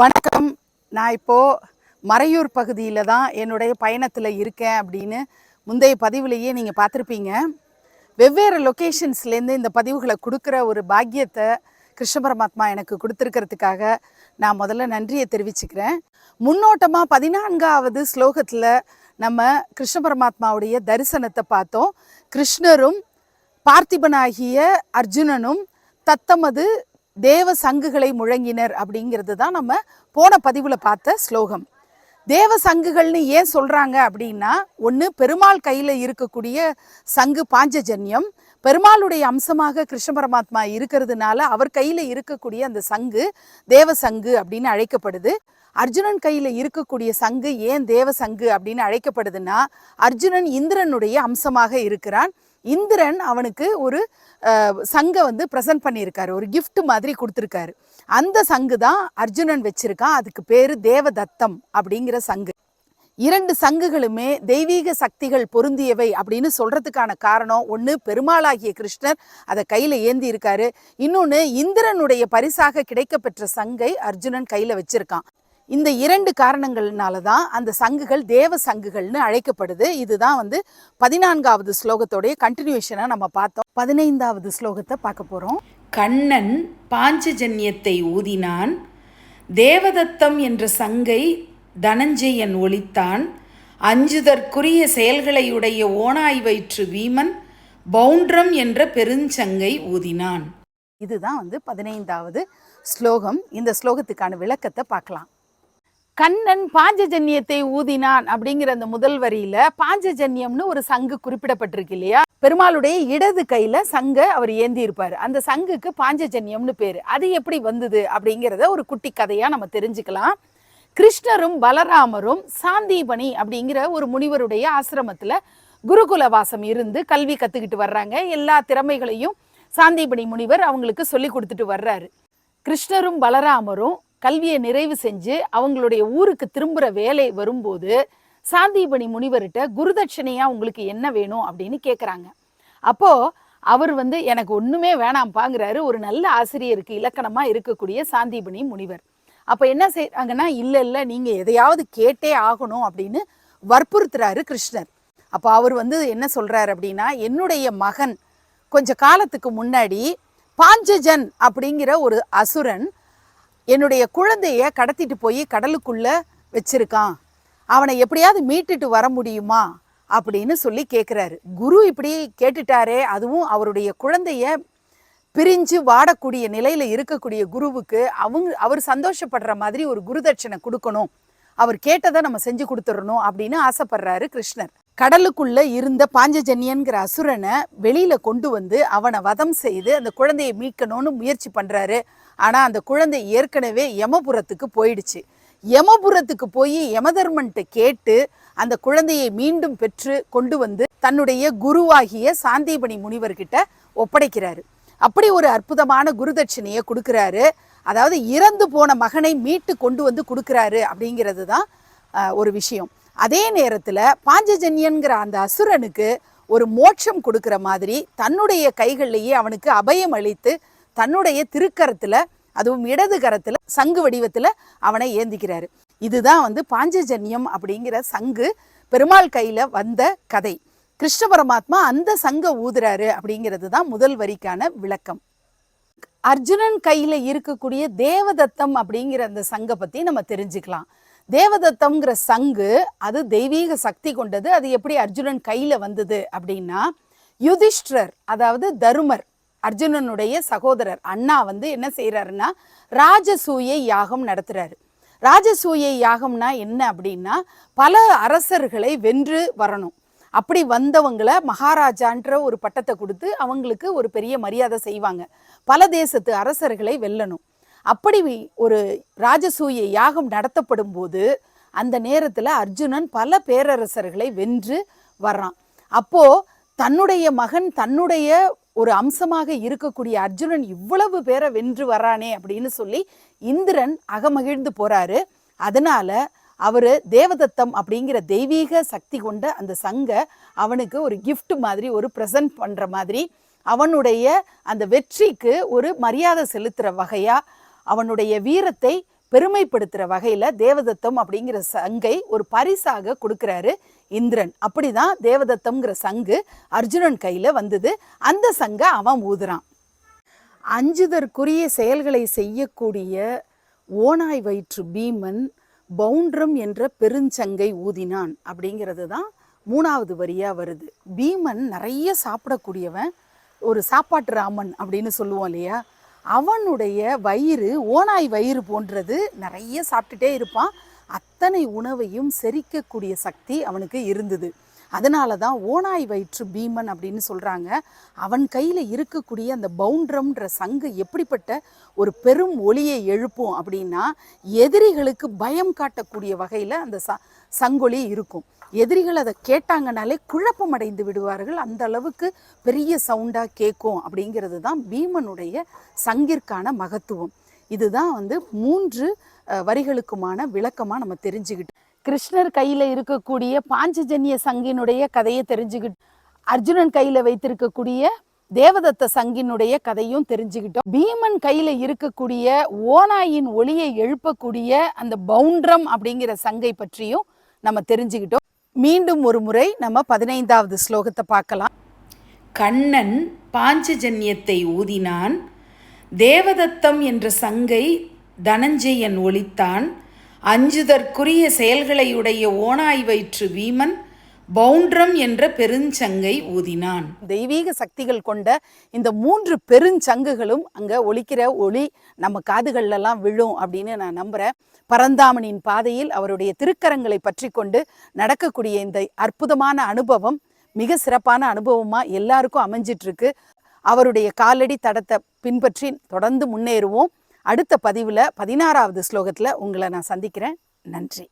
வணக்கம். நான் இப்போது மறையூர் பகுதியில் தான் என்னுடைய பயணத்தில் இருக்கேன் அப்படின்னு முந்தைய பதிவுலேயே நீங்கள் பார்த்துருப்பீங்க. வெவ்வேறு லொக்கேஷன்ஸ்லேருந்து இந்த பதிவுகளை கொடுக்குற ஒரு பாக்கியத்தை கிருஷ்ண பரமாத்மா எனக்கு கொடுத்துருக்கிறதுக்காக நான் முதல்ல நன்றியை தெரிவிச்சுக்கிறேன். முன்னோட்டமாக பதினான்காவது ஸ்லோகத்தில் நம்ம கிருஷ்ண பரமாத்மாவுடைய தரிசனத்தை பார்த்தோம். கிருஷ்ணரும் பார்த்திபனாகிய அர்ஜுனனும் தத்தமது தேவ சங்குகளை முழங்கினர் அப்படிங்கிறது தான் நம்ம போன பதிவில் பார்த்த ஸ்லோகம். தேவ சங்குகள்னு ஏன் சொல்கிறாங்க அப்படின்னா ஒன்று பெருமாள் கையில் இருக்கக்கூடிய சங்கு பாஞ்சஜன்யம் பெருமாளுடைய அம்சமாக கிருஷ்ண பரமாத்மா இருக்கிறதுனால அவர் கையில் இருக்கக்கூடிய அந்த சங்கு தேவ சங்கு அப்படின்னு அழைக்கப்படுது. அர்ஜுனன் கையில் இருக்கக்கூடிய சங்கு ஏன் தேவ சங்கு அப்படின்னு அழைக்கப்படுதுன்னா அர்ஜுனன் இந்திரனுடைய அம்சமாக இருக்கிறான். இந்திரன் அவனுக்கு ஒரு சங்கை வந்து ப்ரெசென்ட் பண்ணியிருக்காரு. ஒரு கிஃப்ட் மாதிரி கொடுத்துருக்காரு. அந்த சங்கு தான் அர்ஜுனன் வச்சிருக்கான். அதுக்கு பேரு தேவதத்தம் அப்படிங்கிற சங்கு. இரண்டு சங்குகளுமே தெய்வீக சக்திகள் பொருந்தியவை அப்படின்னு சொல்றதுக்கான காரணம் ஒன்று பெருமாளாகிய கிருஷ்ணர் அதை கையில் ஏந்தி இருக்காரு இன்னொன்று இந்திரனுடைய பரிசாக கிடைக்கப்பெற்ற சங்கை அர்ஜுனன் கையில் வச்சிருக்கான். இந்த இரண்டு காரணங்கள்னால தான் அந்த சங்குகள் தேவ சங்குகள்னு அழைக்கப்படுது. இதுதான் வந்து பதினான்காவது ஸ்லோகத்தோடைய கண்டினியூஷனாக நம்ம பார்த்தோம். பதினைந்தாவது ஸ்லோகத்தை பார்க்க போகிறோம் கண்ணன் பாஞ்சஜன்யத்தை ஊதினான். தேவதத்தம் என்ற சங்கை தனஞ்செயன் ஒலித்தான் அஞ்சுதற்குரிய செயல்களையுடைய ஓனாய் வயிற்று வீமன் பவுண்ட்ரம் என்ற பெருஞ்சங்கை ஊதினான். இதுதான் வந்து பதினைந்தாவது ஸ்லோகம். இந்த ஸ்லோகத்துக்கான விளக்கத்தை பார்க்கலாம். கண்ணன் பாஞ்சஜன்யத்தை ஊதினான் அப்படிங்கிற அந்த முதல் வரியில பாஞ்சஜன்யம்னு ஒரு சங்கு குறிப்பிடப்பட்டிருக்கு இல்லையா? பெருமாளுடைய இடது கையில சங்க அவர் ஏந்தி இருப்பாரு அந்த சங்குக்கு பாஞ்சஜன்யம்னு பேரு. அது எப்படி வந்தது அப்படிங்கிறத ஒரு குட்டி கதையா நம்ம தெரிஞ்சுக்கலாம். கிருஷ்ணரும் பலராமரும் சாந்தீபனி அப்படிங்கிற ஒரு முனிவருடைய ஆசிரமத்துல குருகுல வாசம் இருந்து கல்வி கத்துக்கிட்டு வர்றாங்க. எல்லா திறமைகளையும் சாந்தீபனி முனிவர் அவங்களுக்கு சொல்லி கொடுத்துட்டு வர்றாரு. கிருஷ்ணரும் பலராமரும் கல்வியை நிறைவு செஞ்சு அவங்களுடைய ஊருக்கு திரும்புற வேலை வரும்போது சாந்திபணி முனிவர்கிட்ட குருதட்சணையா உங்களுக்கு என்ன வேணும் அப்படின்னு கேட்குறாங்க அப்போ அவர் வந்து எனக்கு ஒண்ணுமே வேணாம்ப்பாங்கிறாரு ஒரு நல்ல ஆசிரியருக்கு இலக்கணமா இருக்கக்கூடிய சாந்திபணி முனிவர். அப்ப என்ன செய்றாங்கன்னா இல்ல இல்ல நீங்க எதையாவது கேட்டே ஆகணும் அப்படின்னு வற்புறுத்துறாரு கிருஷ்ணர். அப்போ அவர் வந்து என்ன சொல்றாரு அப்படின்னா என்னுடைய மகன் கொஞ்ச காலத்துக்கு முன்னாடி பாஞ்சஜன் அப்படிங்கிற ஒரு அசுரன் என்னுடைய குழந்தைய கடத்திட்டு போய் கடலுக்குள்ள வச்சிருக்கான். அவனை எப்படியாவது மீட்டுட்டு வர முடியுமா? அப்படின்னு சொல்லி கேட்குறாரு குரு இப்படி கேட்டுட்டாரே அதுவும் அவருடைய குழந்தைய பிரிஞ்சு வாடக்கூடிய நிலையில இருக்கக்கூடிய குருவுக்கு அவங்க அவர் சந்தோஷப்படுற மாதிரி ஒரு குருதட்சணை கொடுக்கணும். அவர் கேட்டதை நம்ம செஞ்சு கொடுத்துடணும் அப்படின்னு ஆசைப்படுறாரு கிருஷ்ணர். கடலுக்குள்ளே இருந்த பாஞ்சஜன்யன்கிற அசுரனை வெளியில் கொண்டு வந்து அவனை வதம் செய்து அந்த குழந்தையை மீட்கணும்னு முயற்சி பண்ணுறாரு ஆனால் அந்த குழந்தை ஏற்கனவே யமபுரத்துக்கு போயிடுச்சு. யமபுரத்துக்கு போய் யமதர்மன்ட்ட கேட்டு அந்த குழந்தையை மீண்டும் பெற்று கொண்டு வந்து தன்னுடைய குருவாகிய சாந்திபணி முனிவர்கிட்ட ஒப்படைக்கிறாரு. அப்படி ஒரு அற்புதமான குருதட்சணையை கொடுக்குறாரு. அதாவது இறந்து போன மகனை மீட்டு கொண்டு வந்து கொடுக்குறாரு அப்படிங்கிறது தான் ஒரு விஷயம். அதே நேரத்தில் பாஞ்சஜன்யன்கிற அந்த அசுரனுக்கு ஒரு மோட்சம் கொடுக்குற மாதிரி தன்னுடைய கைகள்லேயே அவனுக்கு அபயம் அளித்து தன்னுடைய திருக்கரத்துல அதுவும் இடது கரத்துல சங்கு வடிவத்துல அவனை ஏந்திக்கிறாரு. இதுதான் வந்து பாஞ்சஜன்யம் அப்படிங்கிற சங்கு பெருமாள் கையில வந்த கதை. கிருஷ்ண பரமாத்மா அந்த சங்க ஊதுறாரு அப்படிங்கிறது தான் முதல் வரிக்கான விளக்கம். அர்ஜுனன் கையில இருக்கக்கூடிய தேவதத்தம் அப்படிங்கிற அந்த சங்கை பத்தி நம்ம தெரிஞ்சுக்கலாம். தேவதத்தம்ங்கிற சங்கு அது தெய்வீக சக்தி கொண்டது. அது எப்படி அர்ஜுனன் கையில் வந்தது அப்படின்னா யுதிஷ்டர் அதாவது தருமர் அர்ஜுனனுடைய சகோதரர் அண்ணா வந்து என்ன செய்கிறாருன்னா ராஜசூய யாகம் நடத்துகிறாரு ராஜசூய யாகம்னா என்ன அப்படின்னா பல அரசர்களை வென்று வரணும். அப்படி வந்தவங்களை மகாராஜான்ற ஒரு பட்டத்தை கொடுத்து அவங்களுக்கு ஒரு பெரிய மரியாதை செய்வாங்க. பல தேசத்து அரசர்களை வெல்லணும். அப்படி ஒரு ராஜசூய யாகம் நடத்தப்படும் போது அந்த நேரத்தில் அர்ஜுனன் பல பேரரசர்களை வென்று வர்றான். அப்போ தன்னுடைய மகன் தன்னுடைய ஒரு அம்சமாக இருக்கக்கூடிய அர்ஜுனன் இவ்வளவு பேரை வென்று வரானே அப்படின்னு சொல்லி இந்திரன் அகமகிழ்ந்து போறாரு. அதனால அவர் தேவதத்தம் அப்படிங்கிற தெய்வீக சக்தி கொண்ட அந்த சங்க அவனுக்கு ஒரு கிஃப்ட் மாதிரி ஒரு ப்ரெசன்ட் பண்ணுற மாதிரி அவனுடைய அந்த வெற்றிக்கு ஒரு மரியாதை செலுத்துகிற வகையாக அவனுடைய வீரத்தை பெருமைப்படுத்துகிற வகையில் தேவதத்தம் அப்படிங்கிற சங்கை ஒரு பரிசாக கொடுக்குறாரு இந்திரன். அப்படிதான் தேவதத்தம்ங்கிற சங்கு அர்ஜுனன் கையில் வந்தது. அந்த சங்கை அவன் ஊதுறான். அஞ்சுதற்குரிய செயல்களை செய்யக்கூடிய ஓனாய் வயிற்று பீமன் பவுண்ட்ரம் என்ற பெருஞ்சங்கை ஊதினான் அப்படிங்கிறது தான் மூணாவது வரியாக வருது. பீமன் நிறைய சாப்பிடக்கூடியவன். ஒரு சாப்பாட்டு ராமன் அப்படின்னு சொல்லுவோம் இல்லையா? அவனுடைய வயிறு ஓனாய் வயிறு போன்றது நிறைய சாப்பிட்டுட்டே இருப்பான். அத்தனை உணவையும் செரிக்கக்கூடிய சக்தி அவனுக்கு இருந்தது. அதனால தான் ஓனாய் வயிற்று பீமன் அப்படின்னு சொல்கிறாங்க அவன் கையில் இருக்கக்கூடிய அந்த பவுண்ட்ரம்ன்ற சங்கு எப்படிப்பட்ட ஒரு பெரும் ஒளியை எழுப்பும் அப்படின்னா எதிரிகளுக்கு பயம் காட்டக்கூடிய வகையில் அந்த ச சங்கொலி இருக்கும். எதிரிகள் அதை கேட்டாங்கனாலே குழப்பம் அடைந்து விடுவார்கள். அந்த அளவுக்கு பெரிய சவுண்டாக கேட்கும் அப்படிங்கிறது தான் பீமனுடைய சங்கிற்கான மகத்துவம். இதுதான் வந்து மூன்று வரிகளுக்குமான விளக்கமாக நம்ம தெரிஞ்சுக்கிட்டோம் கிருஷ்ணர் கையில் இருக்கக்கூடிய பாஞ்சஜன்ய சங்கினுடைய கதையை தெரிஞ்சுக்கிட்டு அர்ஜுனன் கையில் வைத்திருக்கக்கூடிய தேவதத்த சங்கினுடைய கதையும் தெரிஞ்சுக்கிட்டோம் பீமன் கையில் இருக்கக்கூடிய ஓனாயின் ஒளியை எழுப்பக்கூடிய அந்த பவுண்ட்ரம் அப்படிங்கிற சங்கை பற்றியும் நம்ம தெரிஞ்சுக்கிட்டோம் மீண்டும் ஒரு முறை நம்ம பதினைந்தாவது ஸ்லோகத்தை பார்க்கலாம். கண்ணன் பாஞ்சஜன்யத்தை ஊதினான் தேவதத்தம் என்ற சங்கை தனஞ்செயன் ஒழித்தான் அஞ்சுதற்குரிய செயல்களையுடைய ஓனாய் வயிற்று வீமன் பவுண்ட்ரம் என்ற பெருஞ்சங்கை ஊதினான். தெய்வீக சக்திகள் கொண்ட இந்த மூன்று பெருஞ்சங்குகளும் அங்க ஒலிக்கிற ஒளி நம்ம காதுகள்லாம் விழும் அப்படின்னு நான் நம்புறேன். பரந்தாமனின் பாதையில் அவருடைய திருக்கரங்களை பற்றி கொண்டு நடக்கக்கூடிய இந்த அற்புதமான அனுபவம் மிக சிறப்பான அனுபவமா எல்லாருக்கும் அமைஞ்சிட்டு இருக்கு அவருடைய காலடி தடத்தை பின்பற்றி தொடர்ந்து முன்னேறுவோம். அடுத்த பதிவில் பதினாறாவது ஸ்லோகத்தில் உங்களை நான் சந்திக்கிறேன். நன்றி.